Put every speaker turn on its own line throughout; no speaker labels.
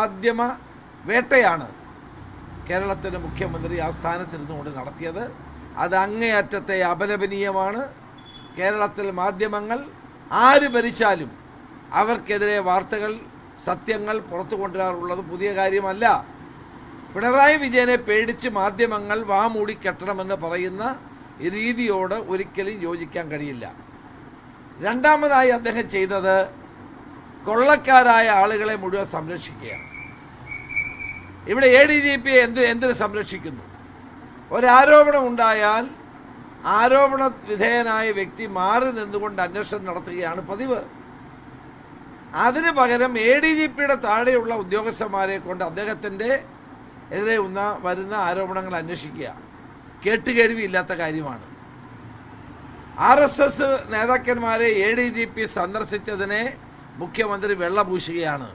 മാധ്യമ വേട്ടയാണ് കേരളത്തിന്റെ മുഖ്യമന്ത്രി ആ സ്ഥാനത്തിരുന്നുകൊണ്ട് നടത്തിയത്. അത് അങ്ങേയറ്റത്തെ അപലപനീയമാണ്. കേരളത്തിൽ മാധ്യമങ്ങൾ ആര് ഭരിച്ചാലും അവർക്കെതിരെ വാർത്തകൾ സത്യങ്ങൾ പുറത്തു കൊണ്ടുവരാറുള്ളത് പുതിയ കാര്യമല്ല. പിണറായി വിജയനെ പേടിച്ച് മാധ്യമങ്ങൾ വാമൂടി കെട്ടണമെന്ന് പറയുന്ന രീതിയോട് ഒരിക്കലും യോജിക്കാൻ കഴിയില്ല. രണ്ടാമതായി അദ്ദേഹം ചെയ്തത് കൊള്ളക്കാരായ ആളുകളെ മുഴുവൻ സംരക്ഷിക്കുകയാണ്. ഇവിടെ എ ഡി ജി പി എന്ത് എന്തിനു സംരക്ഷിക്കുന്നു? ഒരാരോപണം ഉണ്ടായാൽ ആരോപണ വിധേയനായ വ്യക്തി മാറി നിന്നുകൊണ്ട് അന്വേഷണം നടത്തുകയാണ് പതിവ്. അതിന് പകരം എ ഡി ജി പിയുടെ താഴെയുള്ള ഉദ്യോഗസ്ഥന്മാരെ കൊണ്ട് അദ്ദേഹത്തിന്റെ എതിരെ വരുന്ന ആരോപണങ്ങൾ അന്വേഷിക്കുക. കേട്ടുകേഴ്വിയില്ലാത്ത കാര്യമാണ്. ആർ എസ് എസ് നേതാക്കന്മാരെ എ ഡി ജി പി സന്ദർശിച്ചതിനെ മുഖ്യമന്ത്രി വെള്ളപൂശുകയാണ്.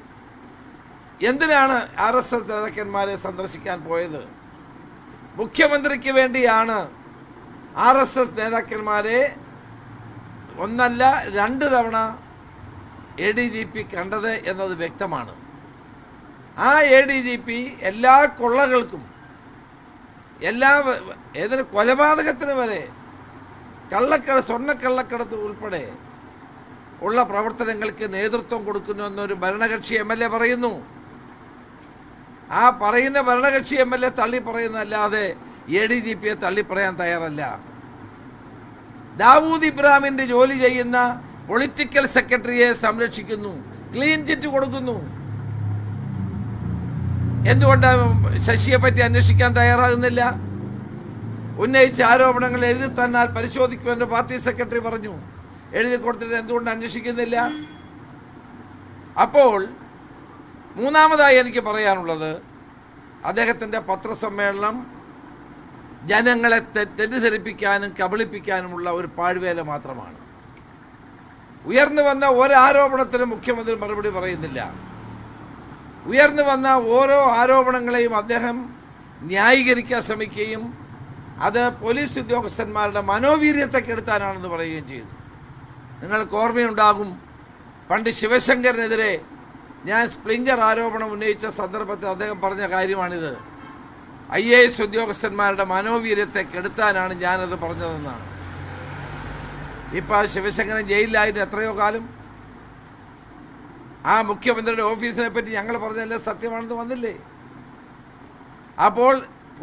എന്തിനാണ് ആർ എസ് എസ് നേതാക്കന്മാരെ സന്ദർശിക്കാൻ പോയത്? മുഖ്യമന്ത്രിക്ക് വേണ്ടിയാണ് ആർ എസ് എസ് നേതാക്കന്മാരെ ഒന്നല്ല രണ്ട് തവണ എ ഡി ജി പി കണ്ടത് എന്നത് വ്യക്തമാണ്. ആ എ ഡി ജി പി എല്ലാ കൊള്ളകൾക്കും എല്ലാ ഏതൊരു കൊലപാതകത്തിന് വരെ കള്ളക്കട സ്വർണക്കള്ളക്കടത്ത് ഉൾപ്പെടെ ഉള്ള പ്രവർത്തനങ്ങൾക്ക് നേതൃത്വം കൊടുക്കുന്നു എന്നൊരു ഭരണകക്ഷി എം എൽ എ പറയുന്നു. ആ പറയുന്ന ഭരണകക്ഷി എം എൽ എ തള്ളി പറയുന്നതല്ലാതെ എ ഡി ജി പിയെ തള്ളി പറയാൻ തയ്യാറല്ല. ദാവൂദ് ഇബ്രാഹിമിന്റെ ജോലി ചെയ്യുന്ന പൊളിറ്റിക്കൽ സെക്രട്ടറിയെ സംരക്ഷിക്കുന്നു. ക്ലീൻ ചിറ്റ് കൊടുക്കുന്നു. എന്തുകൊണ്ടാണ് ശശിയെ പറ്റി അന്വേഷിക്കാൻ തയ്യാറാകുന്നില്ല? ഉന്നയിച്ച ആരോപണങ്ങൾ എഴുതി തന്നാൽ പരിശോധിക്കുമെന്ന് പാർട്ടി സെക്രട്ടറി പറഞ്ഞു. എഴുതി കൊടുത്തിട്ട് എന്തുകൊണ്ട് അന്വേഷിക്കുന്നില്ല? അപ്പോൾ മൂന്നാമതായി എനിക്ക് പറയാനുള്ളത് അദ്ദേഹത്തിന്റെ പത്രസമ്മേളനം ജനങ്ങളെ തെറ്റിദ്ധരിപ്പിക്കാനും കബളിപ്പിക്കാനുമുള്ള ഒരു പാഴ്വേല മാത്രമാണ്. ഉയർന്നു വന്ന ഒരാരോപണത്തിനും മുഖ്യമന്ത്രി മറുപടി പറയുന്നില്ല. ഉയർന്നു വന്ന ഓരോ ആരോപണങ്ങളെയും അദ്ദേഹം ന്യായീകരിക്കാൻ ശ്രമിക്കുകയും അത് പോലീസ് ഉദ്യോഗസ്ഥന്മാരുടെ മനോവീര്യത്തെ കെടുത്താനാണെന്ന് പറയുകയും ചെയ്തു. നിങ്ങൾക്ക് ഓർമ്മയുണ്ടാകും പണ്ട് ശിവശങ്കറിനെതിരെ ഞാൻ സ്പ്ലിഞ്ചർ ആരോപണം ഉന്നയിച്ച സന്ദർഭത്തിൽ അദ്ദേഹം പറഞ്ഞ കാര്യമാണിത്. ഐ എ എസ് ഉദ്യോഗസ്ഥന്മാരുടെ മനോവീര്യത്തെ കെടുത്താനാണ് ഞാനത് പറഞ്ഞതെന്നാണ്. ഇപ്പം ശിവശങ്കരൻ ജയിലിലായിരുന്നു എത്രയോ കാലം. ആ മുഖ്യമന്ത്രിയുടെ ഓഫീസിനെ പറ്റി ഞങ്ങൾ പറഞ്ഞതല്ലേ സത്യമാണെന്ന് വന്നില്ലേ? അപ്പോൾ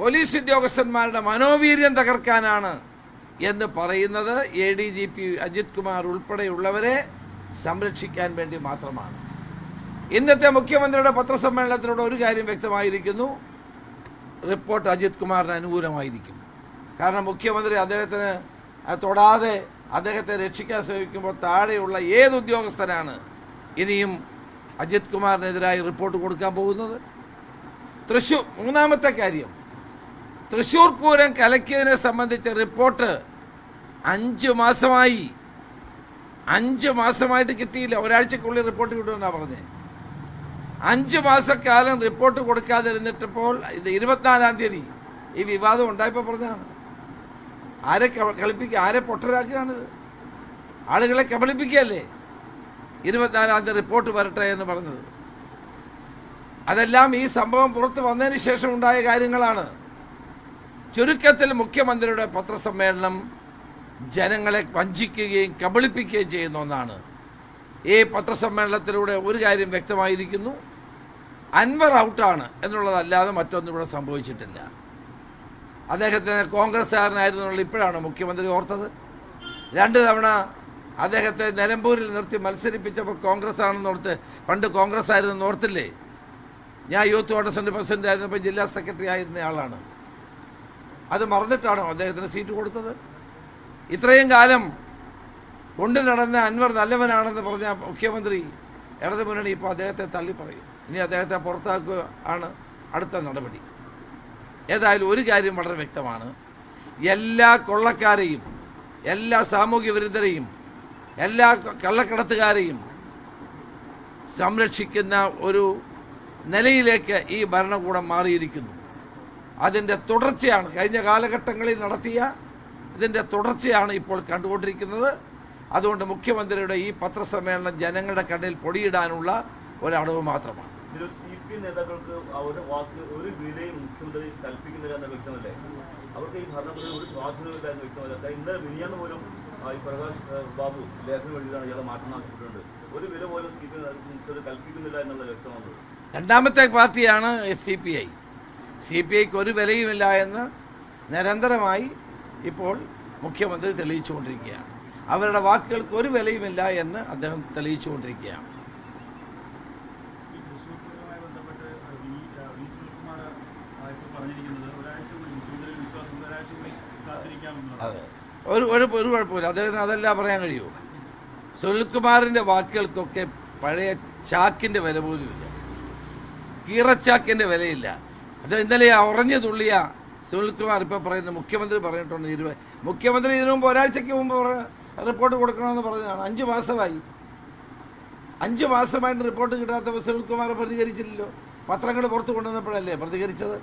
പോലീസ് ഉദ്യോഗസ്ഥന്മാരുടെ മനോവീര്യം തകർക്കാനാണ് എന്ന് പറയുന്നത് A D G P Ajith Kumar ഉൾപ്പെടെയുള്ളവരെ സംരക്ഷിക്കാൻ വേണ്ടി മാത്രമാണ്. ഇന്നത്തെ മുഖ്യമന്ത്രിയുടെ പത്രസമ്മേളനത്തിലൂടെ ഒരു കാര്യം വ്യക്തമായിരിക്കുന്നു. റിപ്പോർട്ട് അജിത് കുമാറിന് അനുകൂലമായിരിക്കും കാരണം മുഖ്യമന്ത്രി അദ്ദേഹത്തിന് തൊടാതെ അദ്ദേഹത്തെ രക്ഷിക്കാൻ ശ്രമിക്കുമ്പോൾ താഴെയുള്ള ഏത് ഉദ്യോഗസ്ഥനാണ് ഇനിയും അജിത് കുമാറിനെതിരായി റിപ്പോർട്ട് കൊടുക്കാൻ പോകുന്നത്? തൃശൂർ മൂന്നാമത്തെ കാര്യം. തൃശൂർ പൂരം കലക്കിയതിനെ സംബന്ധിച്ച റിപ്പോർട്ട് അഞ്ച് മാസമായി. അഞ്ച് മാസമായിട്ട് കിട്ടിയില്ല. ഒരാഴ്ചക്കുള്ളിൽ റിപ്പോർട്ട് കിട്ടുമെന്നാണ് പറഞ്ഞത് അഞ്ച് മാസക്കാലം റിപ്പോർട്ട് കൊടുക്കാതിരുന്നിട്ടപ്പോൾ ഇത് ഇരുപത്തിനാലാം തീയതി ഈ വിവാദം ഉണ്ടായപ്പോൾ പറഞ്ഞതാണ്. ആരെ കളിപ്പിക്കുക ആരെ പൊട്ടരാക്കുകയാണിത് ആളുകളെ കബളിപ്പിക്കുകയല്ലേ? ഇരുപത്തിനാലാം തീയതി റിപ്പോർട്ട് വരട്ടെ എന്ന് പറഞ്ഞത്. അതെല്ലാം ഈ സംഭവം പുറത്ത് വന്നതിന് ശേഷം ഉണ്ടായ കാര്യങ്ങളാണ്. ചുരുക്കത്തിൽ മുഖ്യമന്ത്രിയുടെ പത്രസമ്മേളനം ജനങ്ങളെ വഞ്ചിക്കുകയും കബളിപ്പിക്കുകയും ചെയ്യുന്ന ഒന്നാണ്. ഈ പത്രസമ്മേളനത്തിലൂടെ ഒരു കാര്യം വ്യക്തമായിരിക്കുന്നു. അൻവർ ഔട്ടാണ് എന്നുള്ളതല്ലാതെ മറ്റൊന്നും ഇവിടെ സംഭവിച്ചിട്ടില്ല. അദ്ദേഹത്തിന് കോൺഗ്രസ്സുകാരനായിരുന്നുള്ള ഇപ്പോഴാണ് മുഖ്യമന്ത്രി ഓർത്തത്. രണ്ട് തവണ അദ്ദേഹത്തെ നിലമ്പൂരിൽ നിർത്തി മത്സരിപ്പിച്ചപ്പോൾ കോൺഗ്രസ് ആണെന്ന് ഓർത്ത് പണ്ട് കോൺഗ്രസ് ആയിരുന്നു ഓർത്തില്ലേ? ഞാൻ യൂത്ത് കോൺഗ്രസിന്റെ പ്രസിഡന്റ് ആയിരുന്നപ്പോൾ ജില്ലാ സെക്രട്ടറി ആയിരുന്ന ആളാണ്. അത് മറന്നിട്ടാണോ അദ്ദേഹത്തിന് സീറ്റ് കൊടുത്തത്? ഇത്രയും കാലം കൊണ്ടു നടന്ന അൻവർ നല്ലവനാണെന്ന് പറഞ്ഞ മുഖ്യമന്ത്രി ഇടതുമുന്നണി ഇപ്പോൾ അദ്ദേഹത്തെ തള്ളി പറയും ഇനി അദ്ദേഹത്തെ പുറത്താക്കുക ആണ് അടുത്ത നടപടി. ഏതായാലും ഒരു കാര്യം വളരെ വ്യക്തമാണ്. എല്ലാ കൊള്ളക്കാരെയും എല്ലാ സാമൂഹ്യ വിരുദ്ധരെയും എല്ലാ കള്ളക്കടത്തുകാരെയും സംരക്ഷിക്കുന്ന ഒരു നിലയിലേക്ക് ഈ ഭരണകൂടം മാറിയിരിക്കുന്നു. അതിന്റെ തുടർച്ചയാണ് കഴിഞ്ഞ കാലഘട്ടങ്ങളിൽ നടത്തിയ ഇതിന്റെ തുടർച്ചയാണ് ഇപ്പോൾ കണ്ടുകൊണ്ടിരിക്കുന്നത്. അതുകൊണ്ട് മുഖ്യമന്ത്രിയുടെ ഈ പത്രസമ്മേളനം ജനങ്ങളുടെ കണ്ണിൽ പൊടിയിടാനുള്ള ഒരടവ് മാത്രമാണ്.
ഇതിലൊരു സി പി നേതാക്കൾക്ക് അവരുടെ വാക്ക് ഒരു വിലയും മുഖ്യമന്ത്രി കൽപ്പിക്കുന്നില്ല എന്ന വ്യക്തമല്ലേ? അവർക്ക് ഈ ഭരണപ്രതി ഒരു സ്വാധീനമില്ല എന്ന് വ്യക്തമല്ല? ഇന്നലെ മിനിയാന്ന് പോലും ഈ പ്രകാശ് ബാബു ലേഖനം എഴുതിയാണ് ഇയാളെ മാറ്റം ആവശ്യപ്പെട്ടിട്ടുണ്ട്. ഒരു വില പോലും സി പി മുഖ്യമന്ത്രി കൽപ്പിക്കുന്നില്ല എന്നുള്ളത് വ്യക്തമാണ്
രണ്ടാമത്തെ പാർട്ടിയാണ് C P I C P ഐക്ക് ഒരു വിലയുമില്ല എന്ന് നിരന്തരമായി ഇപ്പോൾ മുഖ്യമന്ത്രി തെളിയിച്ചുകൊണ്ടിരിക്കുകയാണ്. അവരുടെ വാക്കുകൾക്ക് ഒരു വിലയുമില്ല എന്ന് അദ്ദേഹം തെളിയിച്ചുകൊണ്ടിരിക്കുകയാണ്
ഈ തൃശ്ശൂർ പൂരവുമായി ബന്ധപ്പെട്ട് വി വി സുനിൽകുമാർ ഇപ്പോൾ പറഞ്ഞിരിക്കുന്നത് ഒരാഴ്ച കൂടി മുഖ്യമന്ത്രി വിശ്വാസം ഒരാഴ്ച കൂടി കാത്തിരിക്കാമെന്നുള്ളത്
ഒരു ഒരു ഒരു കുഴപ്പമില്ല. അദ്ദേഹത്തിന് അതെല്ലാം പറയാൻ കഴിയുമോ? സുനിൽകുമാറിന്റെ വാക്കുകൾക്കൊക്കെ പഴയ ചാക്കിന്റെ വില പോലുമില്ല കീറച്ചാക്കിന്റെ വിലയില്ല. അത് ഇന്നലെ ഉറഞ്ഞു തുള്ളിയ സുനിൽകുമാർ ഇപ്പോൾ പറയുന്നത് മുഖ്യമന്ത്രി പറഞ്ഞിട്ടുണ്ട് ഇരുപത് മുഖ്യമന്ത്രി ഇതിനു മുമ്പ് ഒരാഴ്ചയ്ക്ക് മുമ്പ് റിപ്പോർട്ട് കൊടുക്കണമെന്ന് പറഞ്ഞതാണ്. അഞ്ച് മാസമായി. അഞ്ച് മാസമായിട്ട് റിപ്പോർട്ട് കിട്ടാത്തപ്പോൾ സുനിൽകുമാർ പ്രതികരിച്ചില്ലല്ലോ. പത്രങ്ങൾ പുറത്തു കൊണ്ടുവന്നപ്പോഴല്ലേ പ്രതികരിച്ചത്?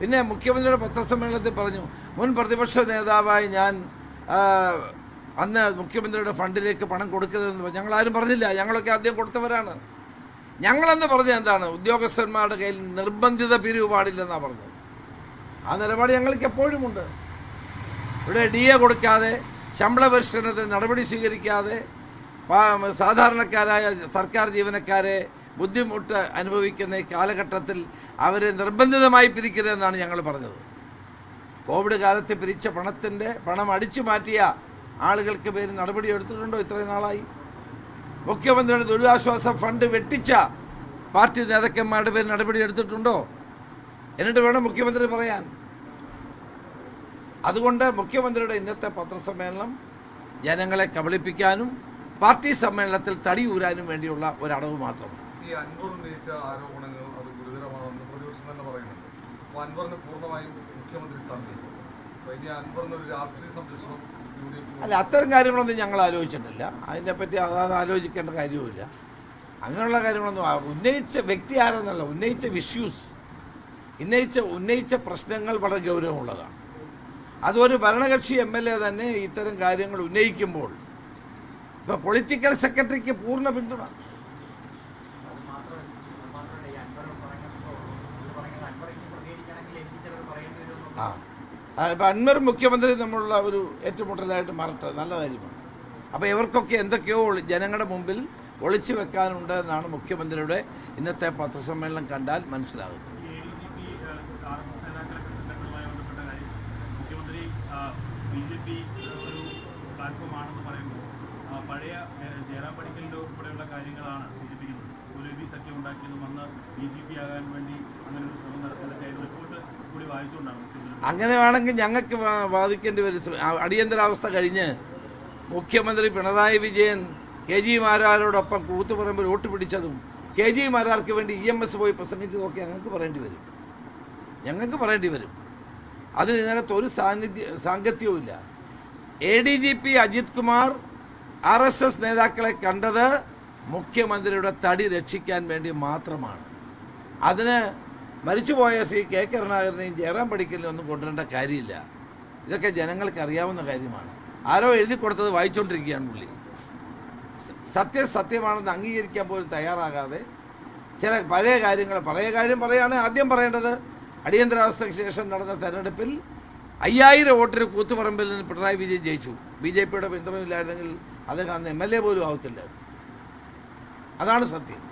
പിന്നെ മുഖ്യമന്ത്രിയുടെ പത്രസമ്മേളനത്തിൽ പറഞ്ഞു മുൻ പ്രതിപക്ഷ നേതാവായി ഞാൻ അന്ന് മുഖ്യമന്ത്രിയുടെ ഫണ്ടിലേക്ക് പണം കൊടുക്കരുതെന്ന് പറഞ്ഞു. ഞങ്ങളാരും പറഞ്ഞില്ല. ഞങ്ങളൊക്കെ ആദ്യം കൊടുത്തവരാണ്. ഞങ്ങളെന്ന് പറഞ്ഞത് എന്താണ്? ഉദ്യോഗസ്ഥന്മാരുടെ കയ്യിൽ നിർബന്ധിത പിരിവ് പാടില്ലെന്നാണ് പറഞ്ഞത്. ആ നിലപാട് ഞങ്ങൾക്ക് എപ്പോഴും ഉണ്ട്. ഇവിടെ ഡി എ കൊടുക്കാതെ ശമ്പള പരിഷ്കരണത്തിന് നടപടി സ്വീകരിക്കാതെ സാധാരണക്കാരായ സർക്കാർ ജീവനക്കാരെ ബുദ്ധിമുട്ട് അനുഭവിക്കുന്ന കാലഘട്ടത്തിൽ അവരെ നിർബന്ധിതമായി പിരിക്കരുതെന്നാണ് ഞങ്ങൾ പറഞ്ഞത്. കോവിഡ് കാലത്ത് പിരിച്ച പണത്തിന്റെ പണം അടിച്ചു മാറ്റിയ ആളുകൾക്ക് പേര് നടപടി എടുത്തിട്ടുണ്ടോ? ഇത്രയും നാളായി. മുഖ്യമന്ത്രിയുടെ ദുരിതാശ്വാസ ഫണ്ട് വെട്ടിച്ച പാർട്ടി നേതാക്കന്മാരുടെ പേര് നടപടി എടുത്തിട്ടുണ്ടോ? എന്നിട്ട് വേണം മുഖ്യമന്ത്രി പറയാൻ. അതുകൊണ്ട് മുഖ്യമന്ത്രിയുടെ ഇന്നത്തെ പത്രസമ്മേളനം ജനങ്ങളെ കബളിപ്പിക്കാനും പാർട്ടി സമ്മേളനത്തിൽ തടി ഊരാനും വേണ്ടിയുള്ള ഒരടവ് മാത്രം.
ഈ അൻവർ ഉന്നയിച്ച ആരോപണങ്ങൾ അത് ഗുരുതരമാണെന്ന് പ്രതിപക്ഷം തന്നെ പറയുന്നുണ്ട്. അൻവറിനെ പൂർണമായും മുഖ്യമന്ത്രി
അല്ല അത്തരം കാര്യങ്ങളൊന്നും ഞങ്ങൾ ആലോചിച്ചിട്ടില്ല. അതിനെപ്പറ്റി അതാത് ആലോചിക്കേണ്ട കാര്യവുമില്ല. അങ്ങനെയുള്ള കാര്യങ്ങളൊന്നും ഉന്നയിച്ച വ്യക്തി ആരെന്നല്ല ഉന്നയിച്ച ഇഷ്യൂസ് ഉന്നയിച്ച ഉന്നയിച്ച പ്രശ്നങ്ങൾ വളരെ ഗൗരവമുള്ളതാണ്. അതൊരു ഭരണകക്ഷി എം എൽ എ തന്നെ ഇത്തരം കാര്യങ്ങൾ ഉന്നയിക്കുമ്പോൾ ഇപ്പോൾ പൊളിറ്റിക്കൽ സെക്രട്ടറിക്ക് പൂർണ പിന്തുണ
അത് മാത്രമല്ല അത് മാത്രമല്ല ഈ അൻവർ പറഞ്ഞപ്പോൾ ഇത് പറയുന്നത് അൻവർ ഇനി പ്രതികരിക്കണമെങ്കിൽ എനിക്ക് ചിലത് പറയേണ്ടി വരുമെന്ന്
ആ. ഇപ്പം അൻവർ മുഖ്യമന്ത്രി തമ്മിലുള്ള ഒരു ഏറ്റുമുട്ടലായിട്ട് മാറട്ടെ നല്ല കാര്യമാണ്. അപ്പോൾ ഇവർക്കൊക്കെ എന്തൊക്കെയോ ജനങ്ങളുടെ മുമ്പിൽ ഒളിച്ചു വെക്കാനുണ്ട് എന്നാണ് മുഖ്യമന്ത്രിയുടെ ഇന്നത്തെ പത്രസമ്മേളനം കണ്ടാൽ
ആ, പഴയ ജയറാം പടിക്കലിന്റെ ഉൾപ്പെടെയുള്ള കാര്യങ്ങളാണ് ബി സഖ്യം ഉണ്ടാക്കിയതും അന്ന് ബി ജെ പി ആകാൻ വേണ്ടി അങ്ങനെ ഒരു ശ്രമം നടത്തിയതൊക്കെ റിപ്പോർട്ട് കൂടി വായിച്ചുകൊണ്ടാണ്
അങ്ങനെ വേണമെങ്കിൽ ഞങ്ങൾക്ക് ബാധിക്കേണ്ടി വരും. അടിയന്തരാവസ്ഥ കഴിഞ്ഞ് മുഖ്യമന്ത്രി പിണറായി വിജയൻ കെ ജി മാരാരോടൊപ്പം കൂത്തുപറമ്പിൽ വോട്ട് പിടിച്ചതും കെ ജി മാരാർക്ക് വേണ്ടി ഇ എം എസ് പോയി പ്രസംഗിച്ചതൊക്കെ ഞങ്ങൾക്ക് പറയേണ്ടി വരും. ഞങ്ങൾക്ക് പറയേണ്ടി വരും. അതിന് ഇതിനകത്ത് ഒരു സാന്നിധ്യ സാങ്കത്യവുമില്ല. A D G P Ajith Kumar R S S നേതാക്കളെ കണ്ടത് മുഖ്യമന്ത്രിയുടെ തടി രക്ഷിക്കാൻ വേണ്ടി മാത്രമാണ്. അതിന് മരിച്ചുപോയ ശ്രീ കെ കരുണാകരനെയും ജയറാം പടിക്കലിനും ഒന്നും കൊണ്ടുവരേണ്ട കാര്യമില്ല. ഇതൊക്കെ ജനങ്ങൾക്ക് അറിയാവുന്ന കാര്യമാണ്. ആരോ എഴുതി കൊടുത്തത് വായിച്ചുകൊണ്ടിരിക്കുകയാണ് പുള്ളി. സത്യം സത്യമാണെന്ന് അംഗീകരിക്കാൻ പോലും തയ്യാറാകാതെ ചില പഴയ കാര്യങ്ങൾ പഴയ കാര്യം പറയുകയാണ് ആദ്യം പറയേണ്ടത്. അടിയന്തരാവസ്ഥയ്ക്ക് ശേഷം നടന്ന തെരഞ്ഞെടുപ്പിൽ അയ്യായിരം വോട്ടിന് കൂത്തുപറമ്പിൽ നിന്ന് പിണറായി വിജയൻ ജയിച്ചു. ബി ജെ പിയുടെ പിന്തുണയില്ലായിരുന്നെങ്കിൽ അദ്ദേഹം അന്ന് എം എൽ എ പോലും ആവത്തില്ല അതാണ് സത്യം.